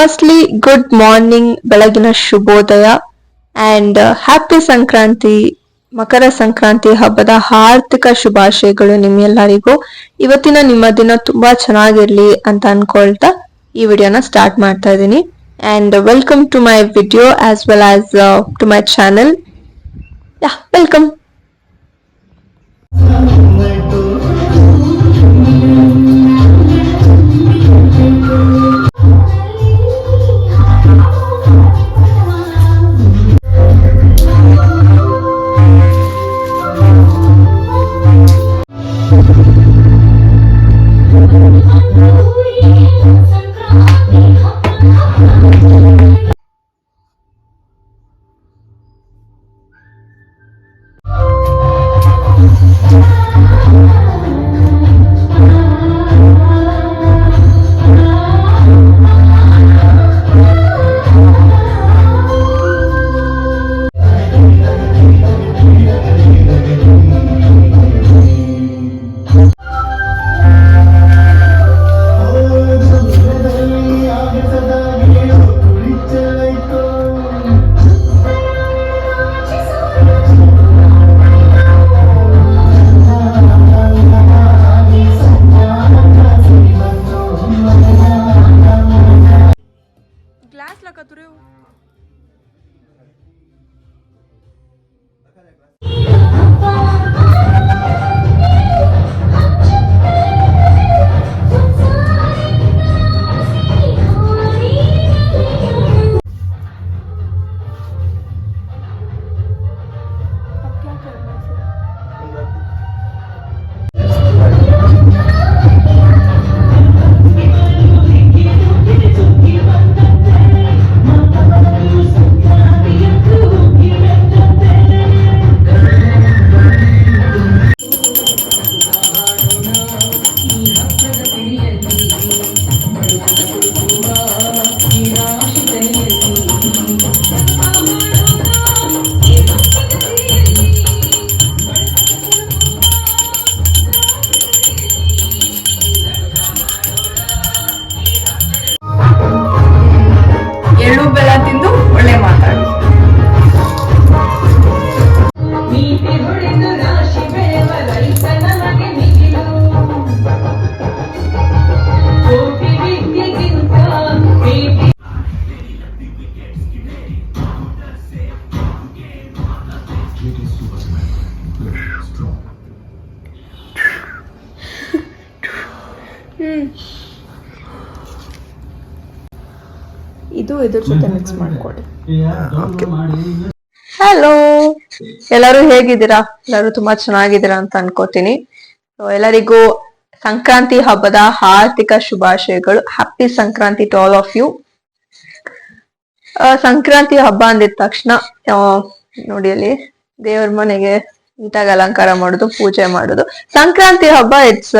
Firstly good morning ಬೆಳಗಿನ ಶುಭೋದಯ and happy Sankranti, Makara Sankranti ಹಬ್ಬದ ಹಾರ್ದಿಕ ಶುಭಾಶಯಗಳು ನಿಮ್ಮೆಲ್ಲರಿಗೂ. ಇವತ್ತಿನ ನಿಮ್ಮ ದಿನ ತುಂಬಾ ಚೆನ್ನಾಗಿರ್ಲಿ ಅಂತ ಅನ್ಕೊಳ್ತಾ ಈ ವಿಡಿಯೋನ ಸ್ಟಾರ್ಟ್ ಮಾಡ್ತಾ ಇದ್ದೀನಿ. And welcome to my video as well as to my channel yeah welcome ಇದು ಇದ್ರ ಜೊತೆ ಮಿಕ್ಸ್ ಮಾಡ್ಕೊಡಿ. ಹಲೋ ಎಲ್ಲರೂ ಹೇಗಿದ್ದೀರಾ? ಎಲ್ಲರೂ ತುಂಬಾ ಚೆನ್ನಾಗಿದ್ದೀರಾ ಅಂತ ಅನ್ಕೋತೀನಿ. ಎಲ್ಲರಿಗೂ ಸಂಕ್ರಾಂತಿ ಹಬ್ಬದ ಹಾರ್ದಿಕ ಶುಭಾಶಯಗಳು. Happy Sankranti to all of you Sankranti ಹಬ್ಬ ಅಂದಿದ ತಕ್ಷಣ ನೋಡಿ ಅಲ್ಲಿ ದೇವ್ರ ಮನೆಗೆ ನೀಟಾಗಿ ಅಲಂಕಾರ ಮಾಡೋದು, ಪೂಜೆ ಮಾಡೋದು. ಸಂಕ್ರಾಂತಿ ಹಬ್ಬ ಇಟ್ಸ್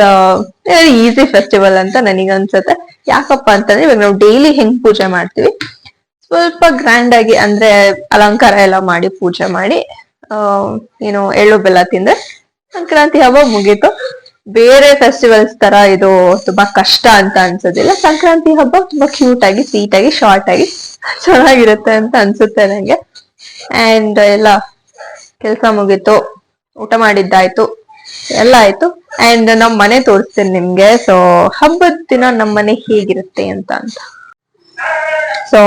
ವೆರಿ ಈಸಿ ಫೆಸ್ಟಿವಲ್ ಅಂತ ನನಗನ್ಸುತ್ತೆ ಯಾಕಪ್ಪ ಅಂತಂದ್ರೆ ಇವಾಗ ನಾವು ಡೈಲಿ ಹೆಂಗ್ ಪೂಜೆ ಮಾಡ್ತೀವಿ? ಸ್ವಲ್ಪ ಗ್ರ್ಯಾಂಡ್ ಆಗಿ ಅಂದ್ರೆ ಅಲಂಕಾರ ಎಲ್ಲ ಮಾಡಿ, ಪೂಜೆ ಮಾಡಿ ಏನು, ಎಳ್ಳು ಬೆಲ್ಲ ತಿಂದ್ರೆ ಸಂಕ್ರಾಂತಿ ಹಬ್ಬ ಮುಗೀತು. ಬೇರೆ ಫೆಸ್ಟಿವಲ್ಸ್ ತರ ಇದು ತುಂಬಾ ಕಷ್ಟ ಅಂತ ಅನ್ಸೋದಿಲ್ಲ. ಸಂಕ್ರಾಂತಿ ಹಬ್ಬ ತುಂಬಾ ಕ್ಯೂಟ್ ಆಗಿ ಸ್ವೀಟ್ ಆಗಿ ಶಾರ್ಟ್ ಆಗಿ ಚೆನ್ನಾಗಿರುತ್ತೆ ಅಂತ ಅನ್ಸುತ್ತೆ ನಂಗೆ. ಅಂಡ್ ಎಲ್ಲ, ಕೆಲ್ಸ ಮುಗೀತು. ಊಟ ಮಾಡಿದ್ದಾಯ್ತು. ಎಲ್ಲ ಆಯ್ತು. ಅಂಡ್ ನಮ್ ಮನೆ ತೋರಿಸ್ತೀನಿ ನಿಮ್ಗೆ. ಸೊ ಹಬ್ಬದ ದಿನ ನಮ್ ಮನೆ ಹೇಗಿರುತ್ತೆ ಅಂತ ಅಂತ. ಸೊ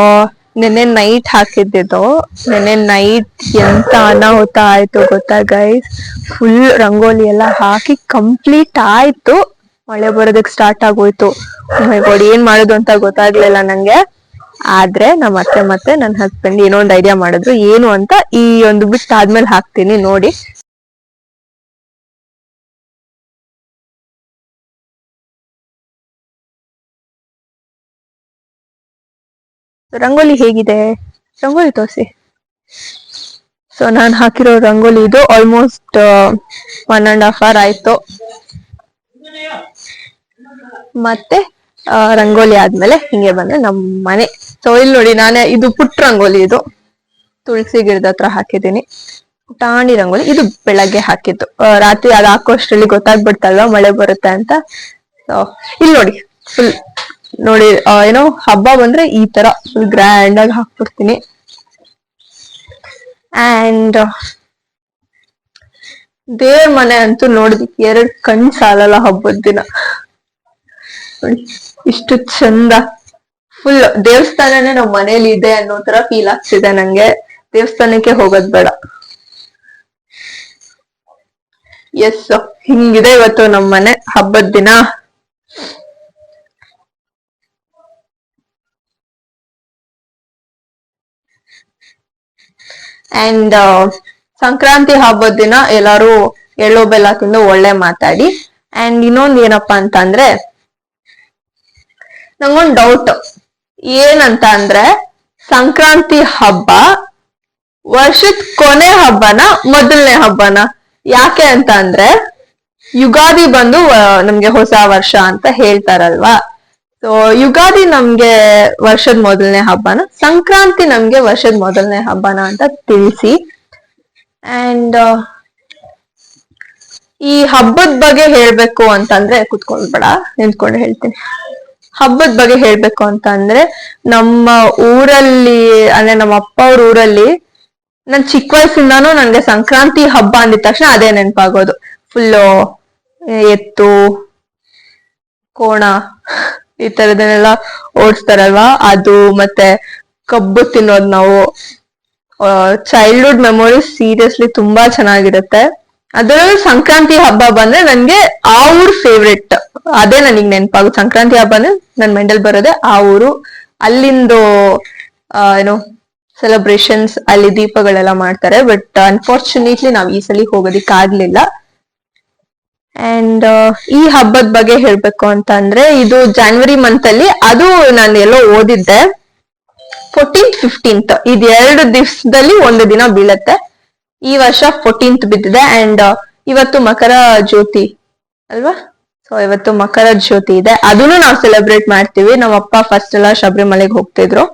ನಿನ್ನೆ ನೈಟ್ ಹಾಕಿದ್ದಿದ್ದು. ನಿನ್ನೆ ನೈಟ್ ಎಂತ ಅನಾಹುತ ಆಯ್ತು ಗೊತ್ತಾ ಗೈಸ್ ಫುಲ್ ರಂಗೋಲಿ ಎಲ್ಲ ಹಾಕಿ ಕಂಪ್ಲೀಟ್ ಆಯ್ತು. ಮಳೆ ಬರೋದಕ್ಕೆ ಸ್ಟಾರ್ಟ್ ಆಗೋಯ್ತು. Oh my God, ಏನ್ ಮಾಡೋದು ಅಂತ ಗೊತ್ತಾಗ್ಲಿಲ್ಲ ನಂಗೆ. ಆದ್ರೆ ನಮ್ಮ ಅತ್ತೆ ಮತ್ತೆ ನನ್ನ ಹಸ್ಬೆಂಡ್ ಏನೋ ಒಂದು ಐಡಿಯಾ ಮಾಡಿದ್ರು. ಏನು ಅಂತ ಈ ಒಂದು ಬಿಟ್ ಆದ್ಮೇಲೆ ಹಾಕ್ತೀನಿ ನೋಡಿ. ರಂಗೋಲಿ ಹೇಗಿದೆ? ರಂಗೋಲಿ ತೋರಿಸಿ. ಸೊ ನಾನು ಹಾಕಿರೋ ರಂಗೋಲಿ ಇದು almost one and half hour ಆಯ್ತು. ಮತ್ತೆ ರಂಗೋಲಿ ಆದ್ಮೇಲೆ ಹಿಂಗೆ ಬಂದ್ರೆ ನಮ್ಮ ಮನೆ. ಸೊ ಇಲ್ಲಿ ನೋಡಿ, ನಾನೇ ಇದು ಪುಟ್ಟ ರಂಗೋಲಿ ಇದು. ತುಳಸಿ ಗಿಡದ ಹತ್ರ ಹಾಕಿದ್ದೀನಿ. ಪುಟಾಣಿ ರಂಗೋಲಿ. ಇದು ಬೆಳಗ್ಗೆ ಹಾಕಿದ್ದು. ರಾತ್ರಿ ಅದು ಹಾಕೋ ಅಷ್ಟ್ರಲ್ಲಿ ಗೊತ್ತಾಗ್ಬಿಡ್ತಲ್ವಾ, ಮಳೆ ಬರುತ್ತೆ ಅಂತ. ಸೊ ಇಲ್ಲಿ ನೋಡಿ ಫುಲ್ ನೋಡಿ ಏನೋ ಹಬ್ಬ ಬಂದ್ರೆ ಈ ತರ ಫುಲ್ ಗ್ರ್ಯಾಂಡ್ ಆಗಿ ಹಾಕ್ಬಿಡ್ತೀನಿ. ಅಂಡ್ ದೇವ್ರ ಮನೆ ಅಂತೂ ನೋಡಿದಕ್ಕೆ ಎರಡ್ ಕಣ್ ಸಾಲಲ್ಲ ಹಬ್ಬದ ದಿನ. ಇಷ್ಟು ಚಂದ. ಫುಲ್ ದೇವಸ್ಥಾನನೇ ನಮ್ಮ ಮನೇಲಿ ಇದೆ ಅನ್ನೋ ತರ ಫೀಲ್ ಆಗ್ತಿದೆ ನಂಗೆ. ದೇವಸ್ಥಾನಕ್ಕೆ ಹೋಗೋದ್ ಬೇಡ. ಎಸ್ ಹಿಂಗಿದೆ ಇವತ್ತು ನಮ್ಮ ಮನೆ ಹಬ್ಬದ ದಿನ. ಅಂಡ್ ಸಂಕ್ರಾಂತಿ ಹಬ್ಬದ ದಿನ ಎಲ್ಲಾರು ಎಳ್ಳು ಬೆಲ್ಲ ತಿಂದು ಒಳ್ಳೆ ಮಾತಾಡಿ. ಅಂಡ್ ಇನ್ನೊಂದ್ ಏನಪ್ಪಾ ಅಂತ ಅಂದ್ರೆ ನಂಗೊಂದ್ ಡೌಟ್ ಏನಂತ ಅಂದ್ರೆ, ಸಂಕ್ರಾಂತಿ ಹಬ್ಬ ವರ್ಷದ ಕೊನೆ ಹಬ್ಬನ ಮೊದಲನೇ ಹಬ್ಬನ. ಯಾಕೆ ಅಂತ ಅಂದ್ರೆ, ಯುಗಾದಿ ಬಂದು ನಮ್ಗೆ ಹೊಸ ವರ್ಷ ಅಂತ ಹೇಳ್ತಾರಲ್ವಾ? ಸೊ ಯುಗಾದಿ ನಮ್ಗೆ ವರ್ಷದ ಮೊದಲನೇ ಹಬ್ಬನ, ಸಂಕ್ರಾಂತಿ ನಮ್ಗೆ ವರ್ಷದ ಮೊದಲನೇ ಹಬ್ಬನ ಅಂತ ತಿಳಿಸಿ. ಅಂಡ್ ಈ ಹಬ್ಬದ ಬಗ್ಗೆ ಹೇಳ್ಬೇಕು ಅಂತಂದ್ರೆ, ಕುತ್ಕೊಳ್ಬೇಡ, ನಿಂತ್ಕೊಂಡು ಹೇಳ್ತೀನಿ. ಹಬ್ಬದ ಬಗ್ಗೆ ಹೇಳ್ಬೇಕು ಅಂತ ಅಂದ್ರೆ ನಮ್ಮ ಊರಲ್ಲಿ, ಅಂದ್ರೆ ನಮ್ಮ ಅಪ್ಪ ಅವ್ರ ಊರಲ್ಲಿ, ನನ್ ಚಿಕ್ಕ ವಯಸ್ಸಿಂದಾನು ನನ್ಗೆ ಸಂಕ್ರಾಂತಿ ಹಬ್ಬ ಅಂದಿದ ತಕ್ಷಣ ಅದೇ ನೆನಪಾಗೋದು. ಫುಲ್ಲು ಎತ್ತು, ಕೋಣ. ಈ ತರದನ್ನೆಲ್ಲ ಓಡಿಸ್ತಾರಲ್ವಾ? ಅದು ಮತ್ತೆ ಕಬ್ಬು ತಿನ್ನೋದು ನಾವು ಚೈಲ್ಡ್ಹುಡ್ ಮೆಮೊರಿ ಸೀರಿಯಸ್ಲಿ ತುಂಬಾ ಚೆನ್ನಾಗಿರುತ್ತೆ. ಅದರಲ್ಲೂ ಸಂಕ್ರಾಂತಿ ಹಬ್ಬ ಬಂದ್ರೆ ನನ್ಗೆ ಆ ಊರ್ ಫೇವ್ರೆಟ್ ಅದೇ ನನಗೆ ನೆನಪಾಗುತ್ತೆ ಸಂಕ್ರಾಂತಿ ಹಬ್ಬ ಅಂದ್ರೆ ನನ್ ಮೆಂಡಲ್ ಬರೋದೆ ಆ ಊರು. ಅಲ್ಲಿಂದು ಏನು ಸೆಲೆಬ್ರೇಷನ್ಸ್ ಅಲ್ಲಿ ದೀಪಗಳೆಲ್ಲ ಮಾಡ್ತಾರೆ. ಬಟ್ ಅನ್ಫಾರ್ಚುನೇಟ್ಲಿ ನಾವ್ ಈ ಸಲ ಹೋಗೋದಿಕ್ ಆಗ್ಲಿಲ್ಲ. ಅಂಡ್ ಈ ಹಬ್ಬದ ಬಗ್ಗೆ ಹೇಳ್ಬೇಕು ಅಂತ ಅಂದ್ರೆ, ಇದು ಜಾನ್ವರಿ ಮಂತ್ ಅಲ್ಲಿ ಅದು ನಾನು ಎಲ್ಲೋ ಓದಿದ್ದೆ. ಫೋರ್ಟೀನ್ತ್ ಫಿಫ್ಟೀನ್ತ್ ಇದ್ ಎರಡು ದಿವಸದಲ್ಲಿ ಒಂದು ದಿನ ಬೀಳತ್ತೆ. ಈ ವರ್ಷ ಫೋರ್ಟೀನ್ತ್ ಬಿದ್ದಿದೆ ಅಂಡ್ ಇವತ್ತು ಮಕರ ಜ್ಯೋತಿ ಅಲ್ವಾ? ಸೊ ಇವತ್ತು ಮಕರ ಜ್ಯೋತಿ ಇದೆ. ಅದನ್ನು ನಾವು ಸೆಲೆಬ್ರೇಟ್ ಮಾಡ್ತೀವಿ. ನಮ್ಮ ಅಪ್ಪ ಫಸ್ಟ್ ಎಲ್ಲ ಶಬರಿಮಲೆಗೆ ಹೋಗ್ತಿದ್ರು.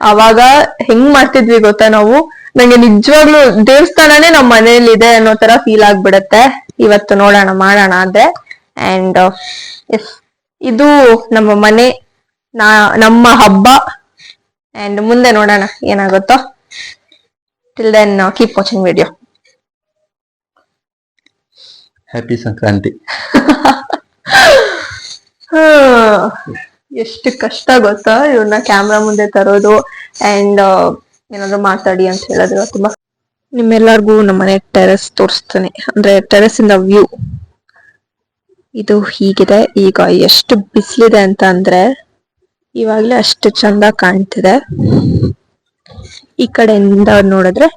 ಅವಾಗ ಹೆಂಗ್ ಮಾಡ್ತಿದ್ವಿ ಗೊತ್ತಾ ನಾವು? ನಂಗೆ ನಿಜವಾಗ್ಲೂ ದೇವಸ್ಥಾನನೇ ನಮ್ಮ ಮನೇಲಿದೆ ಅನ್ನೋ ತರ ಫೀಲ್ ಆಗ್ಬಿಡತ್ತೆ. ಇವತ್ತು ನೋಡೋಣ ಮಾಡೋಣ ಅಂದ್ರೆ ಅಂಡ್ ಎಸ್ ಇದು ನಮ್ಮ ಮನೆ ನಾ ನಮ್ಮ ಹಬ್ಬ. ಅಂಡ್ ಮುಂದೆ ನೋಡೋಣ ಏನಾಗುತ್ತೋ. Till then keep watching video happy Sankranti ಎಷ್ಟು ಕಷ್ಟ ಗೊತ್ತಾ? ಇವ್ರನ್ನ ಕ್ಯಾಮ್ರಾ ಮುಂದೆ ತರೋದು. ಅಂಡ್ ಏನಾದ್ರು ಮಾತಾಡಿ ಅಂತ ಹೇಳಿದ್ರು ತುಂಬಾ ನಿಮ್ಮೆಲ್ಲರಿಗೂ ನಮ್ಮನೆ ಟೆರೆಸ್ ತೋರಿಸ್ತಾನೆ. ಅಂದ್ರೆ ಟೆರೆಸ್ ಇಂದ ವ್ಯೂ ಇದು ಹೀಗಿದೆ. ಈಗ ಎಷ್ಟು ಬಿಸಿಲಿದೆ ಅಂತ ಅಂದ್ರೆ ಇವಾಗ್ಲೇ ಅಷ್ಟು ಚಂದ ಕಾಣ್ತಿದೆ. ಈ ಕಡೆಯಿಂದ ನೋಡಿದ್ರೆ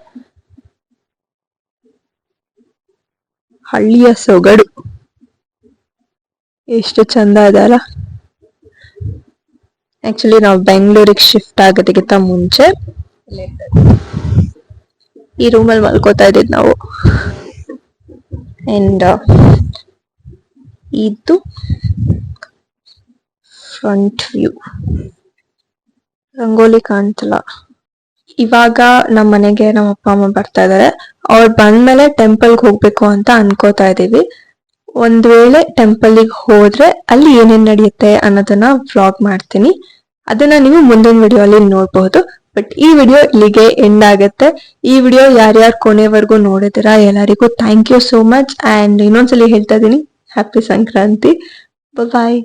ಹಳ್ಳಿಯ ಸೊಗಡು. ಎಷ್ಟು ಚಂದ ಇದೆ ಅಲ್ಲ. ಆಕ್ಚುಲಿ ನಾವು ಬೆಂಗಳೂರಿಗೆ ಶಿಫ್ಟ್ ಆಗೋದಕ್ಕಿಂತ ಮುಂಚೆ ಈ ರೂಮಲ್ಲಿ ಮಲ್ಕೋತಾ ಇದ್ದಿದ್ ನಾವು. ಅಂಡ್ ಇದು ಫ್ರಂಟ್ ವ್ಯೂ ರಂಗೋಲಿ ಕಾಣ್ತಲ್ಲ. ಇವಾಗ ನಮ್ಮ ಮನೆಗೆ ನಮ್ಮ ಅಪ್ಪ, ಅಮ್ಮ ಬರ್ತಾ ಇದಾರೆ. ಅವ್ರು ಬಂದ್ಮೇಲೆ ಟೆಂಪಲ್ಗೆ ಹೋಗ್ಬೇಕು ಅಂತ ಅನ್ಕೋತಾ ಇದೀವಿ ಒಂದ್ ವೇಳೆ ಟೆಂಪಲ್ಗೆ ಹೋದ್ರೆ ಅಲ್ಲಿ ಏನೇನ್ ನಡೆಯುತ್ತೆ ಅನ್ನೋದನ್ನ ವ್ಲಾಗ್ ಮಾಡ್ತೀನಿ. ಅದನ್ನ ನೀವು ಮುಂದಿನ ವಿಡಿಯೋ ಅಲ್ಲಿ ನೋಡಬಹುದು. ಬಟ್ ಈ ವಿಡಿಯೋ ಇಲ್ಲಿಗೆ ಎಂಡ್ ಆಗುತ್ತೆ. ಈ ವಿಡಿಯೋ ಯಾರ್ಯಾರು ಕೊನೆವರೆಗೂ ನೋಡಿದಿರಾ ಎಲ್ಲರಿಗೂ thank you so much and ಇನ್ನೊಂದ್ಸಲಿ ಹೇಳ್ತಾ ಇದೀನಿ ಹ್ಯಾಪಿ ಸಂಕ್ರಾಂತಿ ಬಾಯ್